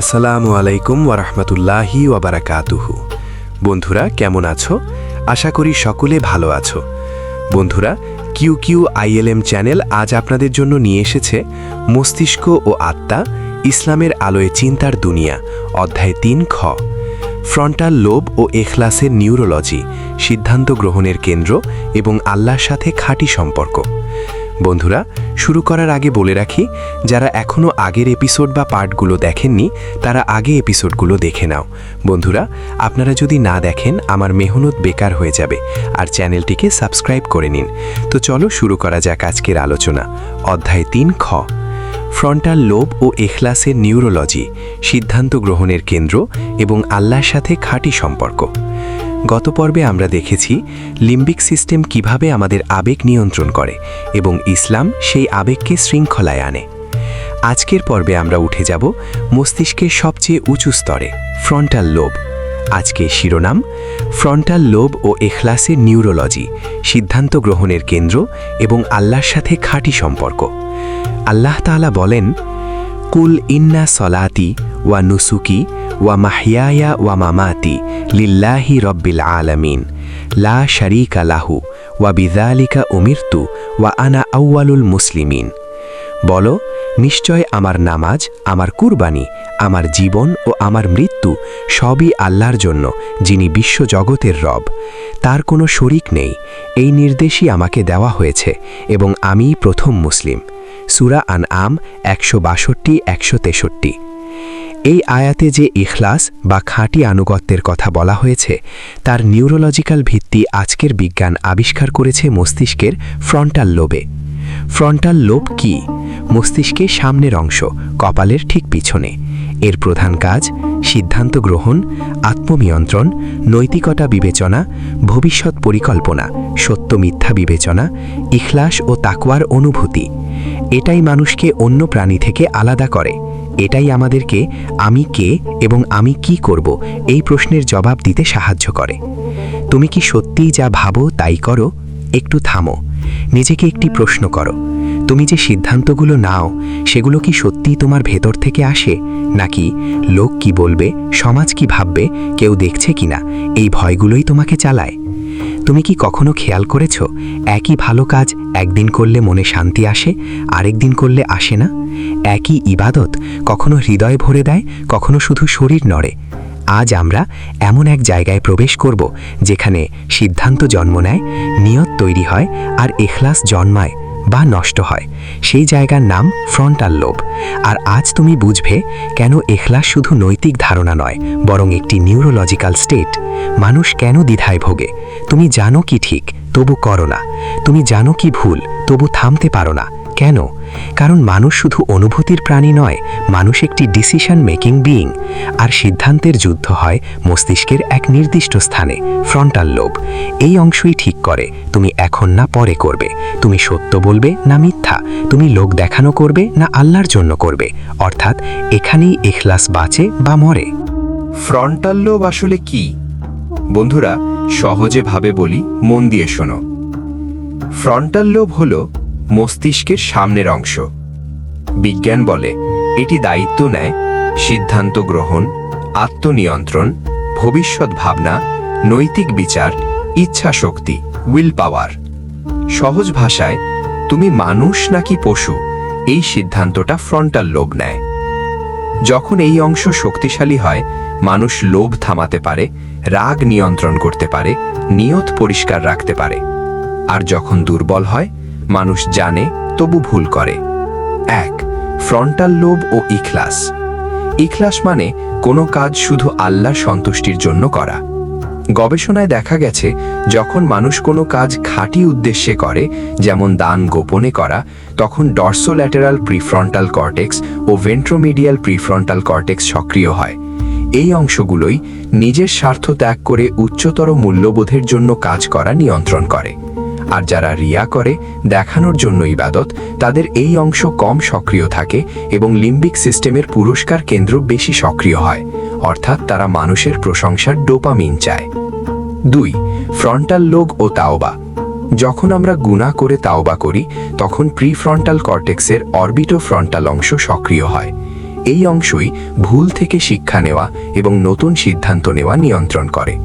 আসসালামু আলাইকুম ওয়ারহমতুল্লাহি ওয়াবারাকাতুহু। বন্ধুরা, কেমন আছো? আশা করি সকলে ভালো আছো। বন্ধুরা কিউ কিউ আইএলএম চ্যানেল আজ আপনাদের জন্য নিয়ে এসেছে মস্তিষ্ক ও আত্মা ইসলামের আলোয় চিন্তার দুনিয়া, অধ্যায় তিন খ। ফ্রন্টাল লোব ও এখলাসের নিউরোলজি, সিদ্ধান্ত গ্রহণের কেন্দ্র এবং আল্লাহর সাথে খাঁটি সম্পর্ক। বন্ধুরা, শুরু করার আগে বলে রাখি, যারা এখনও আগের এপিসোড বা পার্টগুলো দেখেননি, তারা আগে এপিসোডগুলো দেখে নাও। বন্ধুরা, আপনারা যদি না দেখেন, আমার মেহনত বেকার হয়ে যাবে, আর চ্যানেলটিকে সাবস্ক্রাইব করে নিন। তো চলো শুরু করা যাক আজকের আলোচনা। অধ্যায় তিন খ। ফ্রন্টাল লোব ও এখলাসের নিউরোলজি, সিদ্ধান্ত গ্রহণের কেন্দ্র এবং আল্লাহর সাথে খাঁটি সম্পর্ক। গত পর্বে আমরা দেখেছি লিম্বিক সিস্টেম কীভাবে আমাদের আবেগ নিয়ন্ত্রণ করে এবং ইসলাম সেই আবেগকে শৃঙ্খলায় আনে। আজকের পর্বে আমরা উঠে যাব মস্তিষ্কের সবচেয়ে উঁচু স্তরে ফ্রন্টাল লোব আজকে শিরোনাম ফ্রন্টাল লোব ও এখলাসের নিউরোলজি সিদ্ধান্ত গ্রহণের কেন্দ্র এবং আল্লাহর সাথে খাঁটি সম্পর্ক। আল্লাহ তাআলা বলেন, কুল ইন্না সলাতি ওয়া নুসুকি ওয়া মাহিয়ায়া ওয়া লিল্লাহি রব্বিল আলামিন লা শারিকা লাহু ওয়া বিদালিকা ওয়া আনা মুসলিমিন বলো, নিশ্চয় আমার নামাজ, আমার কুরবানি, আমার জীবন ও আমার মৃত্যু সবই আল্লাহর জন্য, যিনি বিশ্বজগতের রব। তার কোনো শরিক নেই। এই নির্দেশই আমাকে দেওয়া হয়েছে এবং আমি প্রথম মুসলিম। সুরা আন আম একশো বাষট্টি, একশো তেষট্টি। এই আয়াতে যে ইখলাস বা খাঁটি আনুগত্যের কথা বলা হয়েছে, তার নিউরোলজিক্যাল ভিত্তি আজকের বিজ্ঞান আবিষ্কার করেছে মস্তিষ্কের ফ্রন্টাল লোবে। ফ্রন্টাল লোব কি? মস্তিষ্কের সামনের অংশ, কপালের ঠিক পিছনে। এর প্রধান কাজ, সিদ্ধান্ত গ্রহণ, আত্মনিয়ন্ত্রণ, নৈতিকতা বিবেচনা, ভবিষ্যৎ পরিকল্পনা, সত্য মিথ্যা বিবেচনা, ইখলাস ও তাকওয়ার অনুভূতি। এটাই মানুষকে অন্য প্রাণী থেকে আলাদা করে। এটাই আমাদেরকে আমি কে এবং আমি কি করব এই প্রশ্নের জবাব দিতে সাহায্য করে। তুমি কি সত্যিই যা ভাবো তাই করো? একটু থামো। নিজেকে একটি প্রশ্ন করো। তুমি যে সিদ্ধান্তগুলো নাও, সেগুলো কি সত্যিই তোমার ভেতর থেকে আসে? নাকি লোক কি বলবে, সমাজ কি ভাববে, কেউ দেখছে কিনা, এই ভয়গুলোই তোমাকে চালায়? তুমি কি কখনো খেয়াল করেছ, একই ভালো কাজ একদিন করলে মনে শান্তি আসে, আরেক দিন করলে আসে না? একই ইবাদত কখনো হৃদয় ভরে দেয়, কখনো শুধু শরীর নড়ে। আজ আমরা এমন এক জায়গায় প্রবেশ করব, যেখানে সিদ্ধান্ত জন্ম নেয়, নিয়ত তৈরি হয়, আর এখলাস জন্মায়। বা নষ্ট হয়। সেই জায়গার নাম ফ্রন্টাল লোব। আর আজ তুমি বুঝবে কেন এখলাস শুধু নৈতিক ধারণা নয়, বরং একটি নিউরোলজিক্যাল স্টেট। মানুষ কেন দ্বিধায় ভোগে? তুমি জানো কি ঠিক, তবু করো না। তুমি জানো কি ভুল, তবু থামতে পারো না। কেন? কারণ মানুষ শুধু অনুভূতির প্রাণী নয়, মানুষ একটি ডিসিশন মেকিং বিইং আর সিদ্ধান্তের যুদ্ধ হয় মস্তিষ্কের এক নির্দিষ্ট স্থানে ফ্রন্টাল লোব এই অংশই ঠিক করে, তুমি এখন না পরে করবে। তুমি সত্য বলবে না মিথ্যা। তুমি লোক দেখানো করবে না আল্লাহর জন্য করবে। অর্থাৎ এখানেই এখলাস বাঁচে বা মরে। ফ্রন্টাল লোব আসলে কি? বন্ধুরা, সহজে ভাবে বলি, মন দিয়ে শোনো। ফ্রন্টাল লোব হল মস্তিষ্কের সামনের অংশ। বিজ্ঞান বলে, এটি দায়িত্ব নেয়, সিদ্ধান্ত গ্রহণ, আত্মনিয়ন্ত্রণ, ভবিষ্যৎ ভাবনা, নৈতিক বিচার, ইচ্ছা শক্তি, উইল পাওয়ার। সহজ ভাষায়, তুমি মানুষ নাকি পশু, এই সিদ্ধান্তটা ফ্রন্টাল লোভ নেয়। যখন এই অংশ শক্তিশালী হয়, মানুষ লোভ থামাতে পারে, রাগ নিয়ন্ত্রণ করতে পারে, নিয়ত পরিষ্কার রাখতে পারে। আর যখন দুর্বল হয় মানুষ জানে, তবু ভুল করে। এক ফ্রন্টাল লোব ও ইখলাস। ইখলাস মানে কোনো কাজ শুধু আল্লাহর সন্তুষ্টির জন্য করা। গবেষণায় দেখা গেছে, যখন মানুষ কোনো কাজ খাঁটি উদ্দেশ্যে করে, যেমন দান গোপনে করা, তখন ডর্সোল্যাটেরাল প্রিফ্রন্টাল কর্টেক্স ও ভেন্ট্রোমিডিয়াল প্রিফ্রন্টাল কর্টেক্স সক্রিয় হয়। এই অংশগুলোই নিজের স্বার্থ ত্যাগ করে উচ্চতর মূল্যবোধের জন্য কাজ করা নিয়ন্ত্রণ করে। আর যারা রিয়া করে, দেখানোর জন্য ইবাদত, তাদের এই অংশ কম সক্রিয় থাকে এবং লিম্বিক সিস্টেমের পুরস্কার কেন্দ্র বেশি সক্রিয় হয়, অর্থাৎ তারা মানুষের প্রশংসার ডোপামিন চায়। দুই, ফ্রন্টাল লোগ ও তাওবা। যখন আমরা গুণা করে তাওবা করি, তখন প্রিফ্রন্টাল কর্টেক্সের অরবিটো ফ্রন্টাল অংশ সক্রিয় হয়। এই অংশই ভুল থেকে শিক্ষা নেওয়া এবং নতুন সিদ্ধান্ত নেওয়া নিয়ন্ত্রণ করে।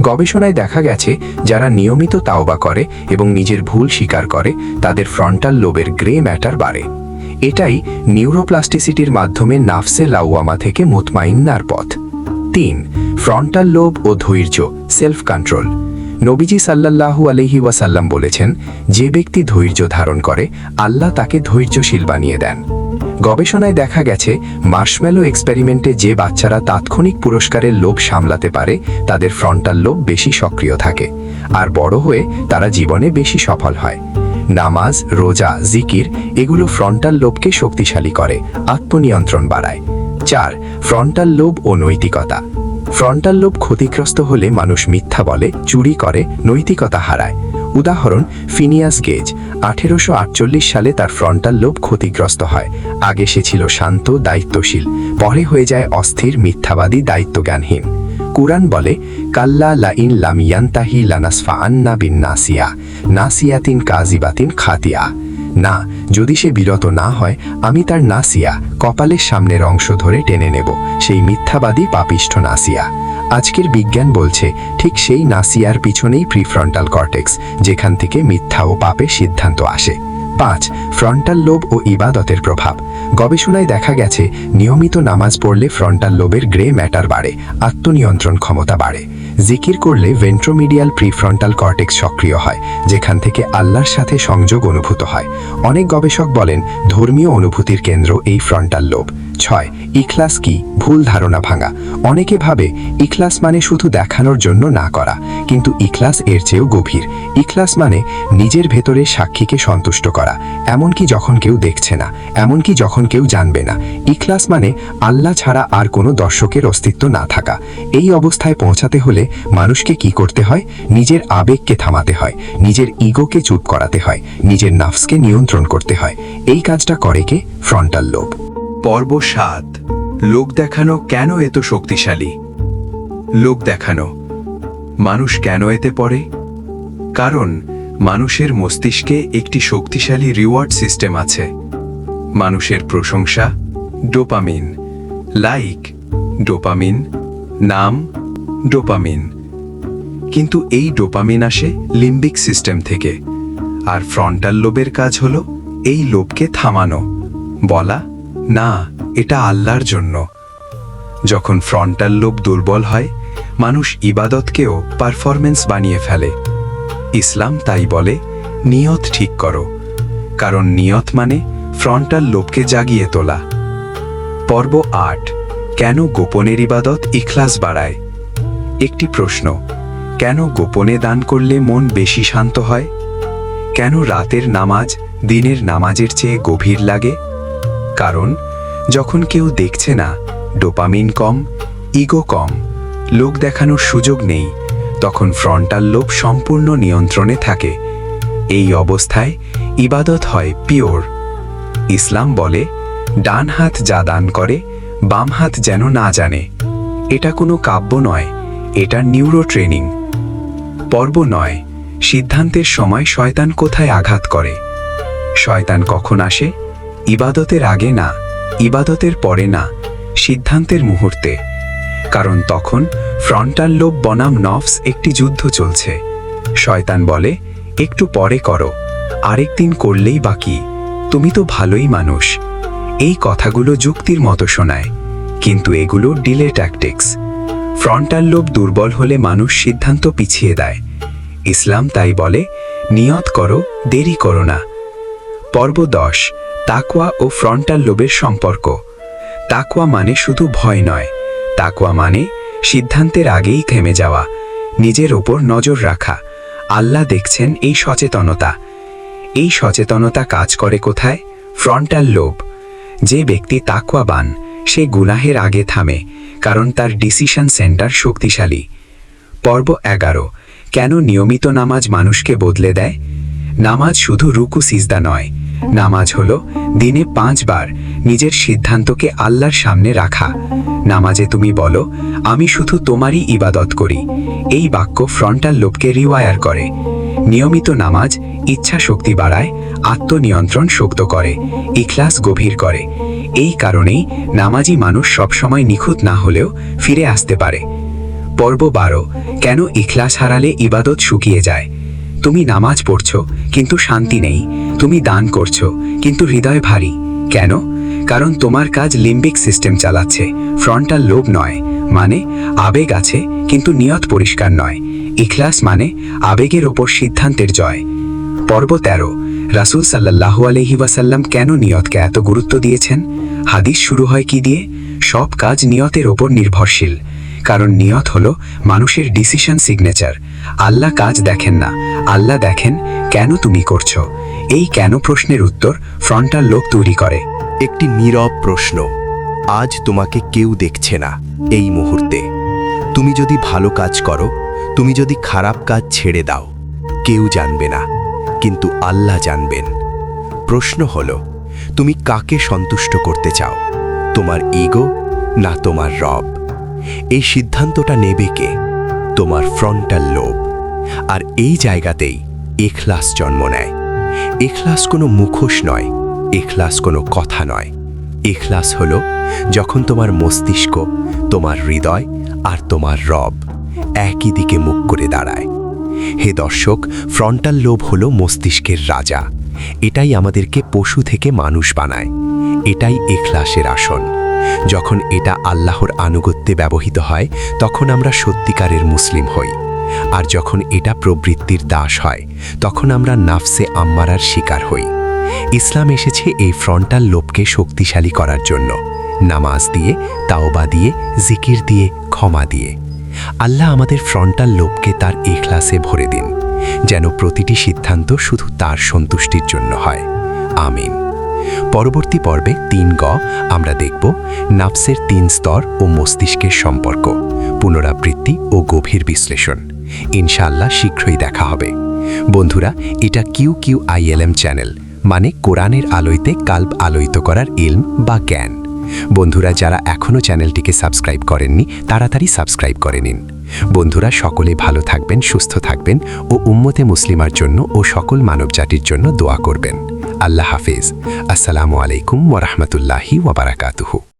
গবেষণায় দেখা গেছে, যারা নিয়মিত তাওবা করে এবং নিজের ভুল স্বীকার করে, তাদের ফ্রন্টাল লোবের গ্রে ম্যাটার বাড়ে। এটাই নিউরোপ্লাস্টিসিটির মাধ্যমে নাফসে লাউয়ামা থেকে মুতমাইন্নার পথ। তিন ফ্রন্টাল লোব ও ধৈর্য সেলফ কন্ট্রোল নবীজি সাল্লাল্লাহু আলহি ওয়াসাল্লাম বলেছেন, যে ব্যক্তি ধৈর্য ধারণ করে, আল্লাহ তাকে ধৈর্যশীল বানিয়ে দেন। গবেষণায় দেখা গেছে মার্শম্যালো এক্সপেরিমেন্টে যে বাচ্চারা তাৎক্ষণিক পুরস্কারের লোভ সামলাতে পারে, তাদের ফ্রন্টাল লোভ বেশি সক্রিয় থাকে, আর বড় হয়ে তারা জীবনে বেশি সফল হয়। নামাজ, রোজা, জিকির এগুলো ফ্রন্টাল লোভকে শক্তিশালী করে, আত্মনিয়ন্ত্রণ বাড়ায়। চার ফ্রন্টাল লোভ ও নৈতিকতা। ফ্রন্টাল লোভ ক্ষতিগ্রস্ত হলে মানুষ মিথ্যা বলে, চুরি করে, নৈতিকতা হারায়। উদাহরণ ফিনিয়াস গেজ আঠেরোশো আটচল্লিশ সালে তার ফ্রন্টাল লোভ ক্ষতিগ্রস্ত হয়। আগে সে ছিল শান্ত, দায়িত্বশীল। পরে হয়ে যায় অস্থির, মিথ্যাবাদী, দায়িত্বজ্ঞানহীন। কুরআন বলে, কাল্লা লাইন লামিয়ান্তাহি লানাসফা আন্না বিন নাসিয়া। নাসিয়াতিন কাজিবাতিন খাতিয়া। না, যদি সে বিরত না হয়, আমি তার নাসিয়া কপালের সামনের অংশ ধরে টেনে নেব, সেই মিথ্যাবাদী পাপিষ্ঠ নাসিয়া। আজকের বিজ্ঞান বলছে, ঠিক সেই নাসিয়ার পিছনেই প্রিফ্রন্টাল কর্টেক্স, যেখান থেকে মিথ্যা ও পাপের সিদ্ধান্ত আসে। পাঁচ, ফ্রন্টাল লোব ও ইবাদতের প্রভাব। গবেষণায় দেখা গেছে, নিয়মিত নামাজ পড়লে ফ্রন্টাল লোবের গ্রে ম্যাটার বাড়ে, আত্মনিয়ন্ত্রণ ক্ষমতা বাড়ে। জিকির করলে ভেন্ট্রোমিডিয়াল প্রিফ্রন্টাল কর্টেক্স সক্রিয় হয়, যেখান থেকে আল্লাহর সাথে সংযোগ অনুভূত হয়। অনেক গবেষক বলেন, ধর্মীয় অনুভূতির কেন্দ্র এই ফ্রন্টাল লোব। ছয়, ইখলাস কি? ভুল ধারণা ভাঙা। অনেকে ভাবে, ইখলাস মানে শুধু দেখানোর জন্য না করা, কিন্তু ইখলাস এর চেয়েও গভীর। ইখলাস মানে নিজের ভেতরে সাক্ষীকে সন্তুষ্ট করা, এমনকি যখন কেউ দেখছে না, এমনকি যখন কেউ জানবে না। ইখলাস মানে আল্লাহ ছাড়া আর কোনো দর্শকের অস্তিত্ব না থাকা। এই অবস্থায় পৌঁছাতে হলে মানুষকে কি করতে হয়? নিজের আবেগকে থামাতে হয়, নিজের ইগোকে চুপ করাতে হয়, নিজের নাফসকে নিয়ন্ত্রণ করতে হয়। এই কাজটা করে কে? ফ্রন্টাল লোক পর্ব সাত। লোক দেখানো কেন এত শক্তিশালী? লোক দেখানো। মানুষ কেন এতে পড়ে? কারণ মানুষের মস্তিষ্কে একটি শক্তিশালী রিওয়ার্ড সিস্টেম আছে। মানুষের প্রশংসা ডোপামিন লাইক ডোপামিন নাম ডোপামিন কিন্তু এই ডোপামিন আসে লিম্বিক সিস্টেম থেকে। আর ফ্রন্টাল লোবের কাজ হলো এই লোভকে থামানো। বলা না, এটা আল্লাহর জন্য। যখন ফ্রন্টাল লোব দুর্বল হয়, মানুষ ইবাদতকেও পারফরমেন্স বানিয়ে ফেলে। ইসলাম তাই বলে, নিয়ত ঠিক করো। কারণ নিয়ত মানে ফ্রন্টাল লোবকে জাগিয়ে তোলা। পর্ব আট, কেন গোপনের ইবাদত ইখলাস বাড়ায়? একটি প্রশ্ন, কেন গোপনে দান করলে মন বেশি শান্ত হয়? কেন রাতের নামাজ দিনের নামাজের চেয়ে গভীর লাগে? কারণ, যখন কেউ দেখছে না, ডোপামিন কম, ইগো কম, লোক দেখানোর সুযোগ নেই, তখন ফ্রন্টাল লোভ সম্পূর্ণ নিয়ন্ত্রণে থাকে। এই অবস্থায় ইবাদত হয় পিওর। ইসলাম বলে, ডান হাত যা দান করে, বাম হাত যেন না জানে। এটা কোনো কাব্য নয়, এটা নিউরো ট্রেনিং পর্ব নয়, সিদ্ধান্তের সময় শয়তান কোথায় আঘাত করে? শয়তান কখন আসে? ইবাদতের আগে না, ইবাদতের পরে না, সিদ্ধান্তের মুহূর্তে। কারণ তখন ফ্রন্টাল লোব বনাম নফস একটি যুদ্ধ চলছে। শয়তান বলে, একটু পরে করো, আরেকদিন করলেই বাকি। তুমি তো ভালোই মানুষ। এই কথাগুলো যুক্তির মতো শোনায়, কিন্তু এগুলো ডিলে ট্যাকটিক্স ফ্রন্টাল লোব দুর্বল হলে মানুষ সিদ্ধান্ত পিছিয়ে দেয়। ইসলাম তাই বলে, নিয়ত করো, দেরি করো না। পর্ব দশ। তাকওয়া ও ফ্রন্টাল লোবের সম্পর্ক। তাকওয়া মানে শুধু ভয় নয়। তাকওয়া মানে সিদ্ধান্তের আগেই থেমে যাওয়া, নিজের ওপর নজর রাখা। আল্লাহ দেখছেন এই সচেতনতা। এই সচেতনতা কাজ করে কোথায়? ফ্রন্টাল লোভ যে ব্যক্তি তাকওয়াবান, সে গুনাহের আগে থামে, কারণ তার ডিসিশন সেন্টার শক্তিশালী। পর্ব এগারো, কেন নিয়মিত নামাজ মানুষকে বদলে দেয়? নামাজ শুধু রুকু সিজদা নয় নামাজ হল দিনে পাঁচবার নিজের সিদ্ধান্তকে আল্লাহর সামনে রাখা। নামাজে তুমি বলো, আমি শুধু তোমারই ইবাদত করি। এই বাক্য ফ্রন্টাল লোককে রিওয়ায়ার করে। নিয়মিত নামাজ ইচ্ছা শক্তি বাড়ায়, আত্মনিয়ন্ত্রণ শক্ত করে, ইখলাস গভীর করে। এই কারণেই নামাজি মানুষ সবসময় নিখুঁত না হলেও ফিরে আসতে পারে। পর্ব বারো, কেন ইখলাস হারালে ইবাদত শুকিয়ে যায়? তুমি নামাজ পড়ছ, কিন্তু শান্তি নেই। তুমি দান করছ, কিন্তু হৃদয় ভারী। কেন? কারণ তোমার কাজ লিম্বিক সিস্টেম চালাচ্ছে। ফ্রন্টাল লোভ নয়। মানে আবেগ আছে, কিন্তু নিয়ত পরিষ্কার নয়। ইখলাস মানে আবেগের ওপর সিদ্ধান্তের জয়। পর্ব তেরো। রাসুল সাল্লাহু আলহি ওয়াসাল্লাম কেন নিয়তকে এত গুরুত্ব দিয়েছেন? হাদিস শুরু হয় কি দিয়ে? সব কাজ নিয়তের ওপর নির্ভরশীল। কারণ নিয়ত হলো মানুষের ডিসিশন সিগনেচার আল্লাহ কাজ দেখেন না। আল্লাহ দেখেন কেন তুমি করছ। এই কেন প্রশ্নের উত্তর ফ্রন্টাল লোক তৈরি করে। একটি নীরব প্রশ্ন। আজ তোমাকে কেউ দেখছে না এই মুহূর্তে। তুমি যদি ভালো কাজ করো, তুমি যদি খারাপ কাজ ছেড়ে দাও, কেউ জানবে না, কিন্তু আল্লাহ জানবেন। প্রশ্ন হল, তুমি কাকে সন্তুষ্ট করতে চাও, তোমার ইগো না তোমার রব? এই সিদ্ধান্তটা নেবে কে? তোমার ফ্রন্টাল লোভ। আর এই জায়গাতেই এখলাস জন্ম নেয়। এখলাস কোনো মুখোশ নয়, এখলাস কোনো কথা নয়। এখলাস হল যখন তোমার মস্তিষ্ক, তোমার হৃদয় আর তোমার রব একই দিকে মুখ করে দাঁড়ায়। হে দর্শক, ফ্রন্টাল লোভ হল মস্তিষ্কের রাজা। এটাই আমাদেরকে পশু থেকে মানুষ বানায়। এটাই এখলাসের আসন। যখন এটা আল্লাহর আনুগত্যে ব্যবহৃত হয়, তখন আমরা সত্যিকারের মুসলিম হই। আর যখন এটা প্রবৃত্তির দাস হয়, তখন আমরা নাফসে আম্মারার শিকার হই। ইসলাম এসেছে এই ফ্রন্টাল লোভকে শক্তিশালী করার জন্য। নামাজ দিয়ে, তাওবা দিয়ে, জিকির দিয়ে, ক্ষমা দিয়ে। আল্লাহ আমাদের ফ্রন্টাল লোভকে তার এখলাসে ভরে দিন, যেন প্রতিটি সিদ্ধান্ত শুধু তার সন্তুষ্টির জন্য হয়। আমিন। পরবর্তী পর্বে তিন গ আমরা দেখব নাফসের তিন স্তর ও মস্তিষ্কের সম্পর্ক, পুনরাবৃত্তি ও গভীর বিশ্লেষণ। ইনশাআল্লাহ শীঘ্রই দেখা হবে। বন্ধুরা, এটা কিউ কিউ আইএলএম চ্যানেল মানে কোরআনের আলোইতে কাল্প আলোইত করার ইলম বা জ্ঞান। বন্ধুরা, যারা এখনও চ্যানেলটিকে সাবস্ক্রাইব করেননি, তাড়াতাড়ি সাবস্ক্রাইব করে নিন। বন্ধুরা, সকলে ভালো থাকবেন, সুস্থ থাকবেন ও উম্মতে মুসলিমার জন্য ও সকল মানবজাতির জন্য দোয়া করবেন। আল্লাহ হাফেজ। আসসালামু আলাইকুম ওরহমতুল্লাহি ওবরাকাতুহু